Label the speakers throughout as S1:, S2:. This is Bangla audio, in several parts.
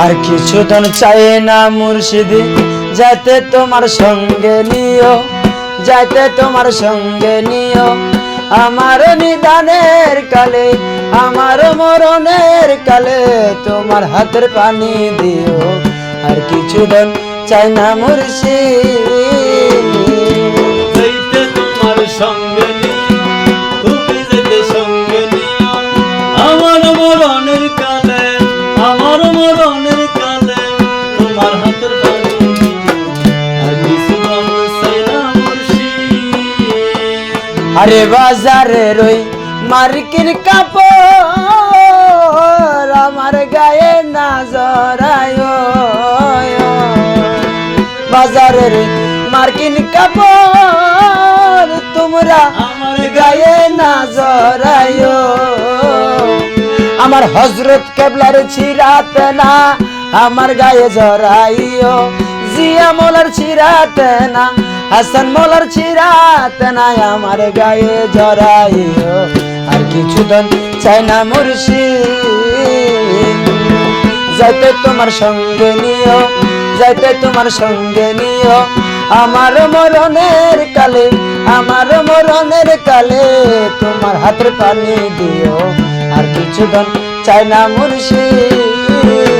S1: আর কিছু দন চাই না মুর্শিদি যাতে তোমার সঙ্গে নিও যাতে তোমার সঙ্গে নিও। আমার নিদানের কালে, আমার মরণের কালে তোমার হাতের পানি দিও। আর কিছু দন চাই না মুর্শিদ।
S2: তোমার সঙ্গে আরে
S1: বাজারে রই মার্কিন কাপড় আমার গায়ে না জরায় বাজারে রই মার্কিন কাপড় তোমরা
S2: আমার
S1: গায়ে না জরায় আমার হজরত কেবলার ছিরাত না আমার গায়ে জরাইও জিয়া মোলার ছিরাত না হাসান মোলার ছিরাত না আমার গায়ে জরাইও আর কিছু দন চাই না মুর্শিদ। যাইতে তোমার সঙ্গে নিও, যাইতে তোমার সঙ্গে নিও। আমার মরণের কালে, আমার মরণের কালে তোমার হাতের পানি দিও। আর কিছু দন চাই না মুর্শিদ।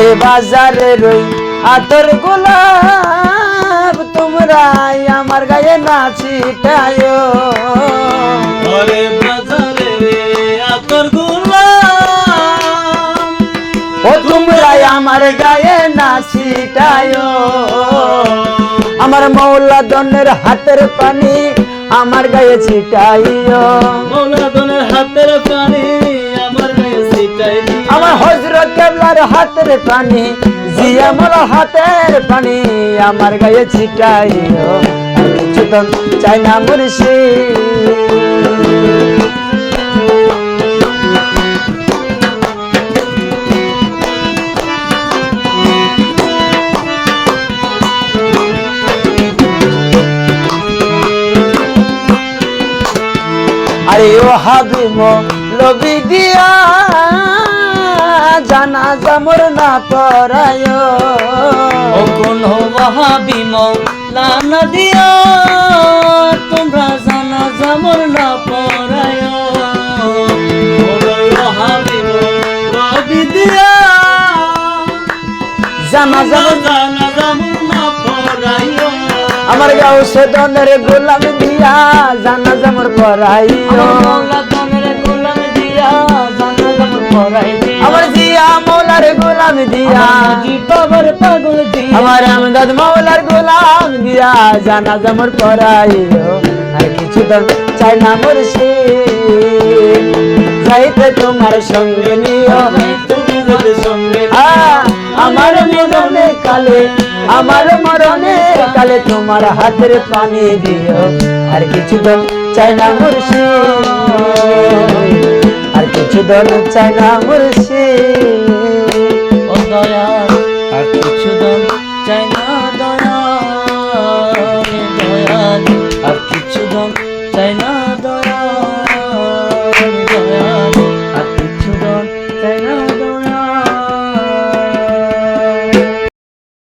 S1: আরে বাজারে রই আতর গোলাপ তোমরা আমার গায়ে
S2: বাজারে আতর গোলাম
S1: ও তোমরা আমার গায়ে নাচিটায় আমার মৌলা দনের হাতের পানি আমার গায়ে ছিটাইও।
S2: মৌলাদনের হাতের পানি আমার গায়ে ছিটাই দিও।
S1: আমার হজরত কেবলার হাতের পানি জিয়া মোলা হাতের পানি আমার গায়ে ছিটাইও তো চাই না মুর্শিদ। আরে ও হাবিম লবি দিয়া। জানা জামর না পরায়
S2: ও কোন ওয়াহাবি মৌলানা দিয়া তোমরা জানা জামর না পরায় দিয়া
S1: জানা জামর
S2: জানা জামর না পরায়
S1: আমার গাও সদনের গোলাম দিয়া জানা জামর পরাইও আমার জিয়া মৌলার গোলাম দিয়া। আমার আমদাদ মৌলার গোলাম দিয়া জানা জামর পরাইও আর কিছু তো চাই না মুর্শিদ। যাইতে তোমার সঙ্গে নিও। আ, আমার মরণে কালে আমার মরণে কালে তোমার হাতের পানি দিও। আর কিছু তো চাই না মুর্শিদ আর কিছু দল চাই না মুর্শিদ
S2: আর কিছু দন চাই না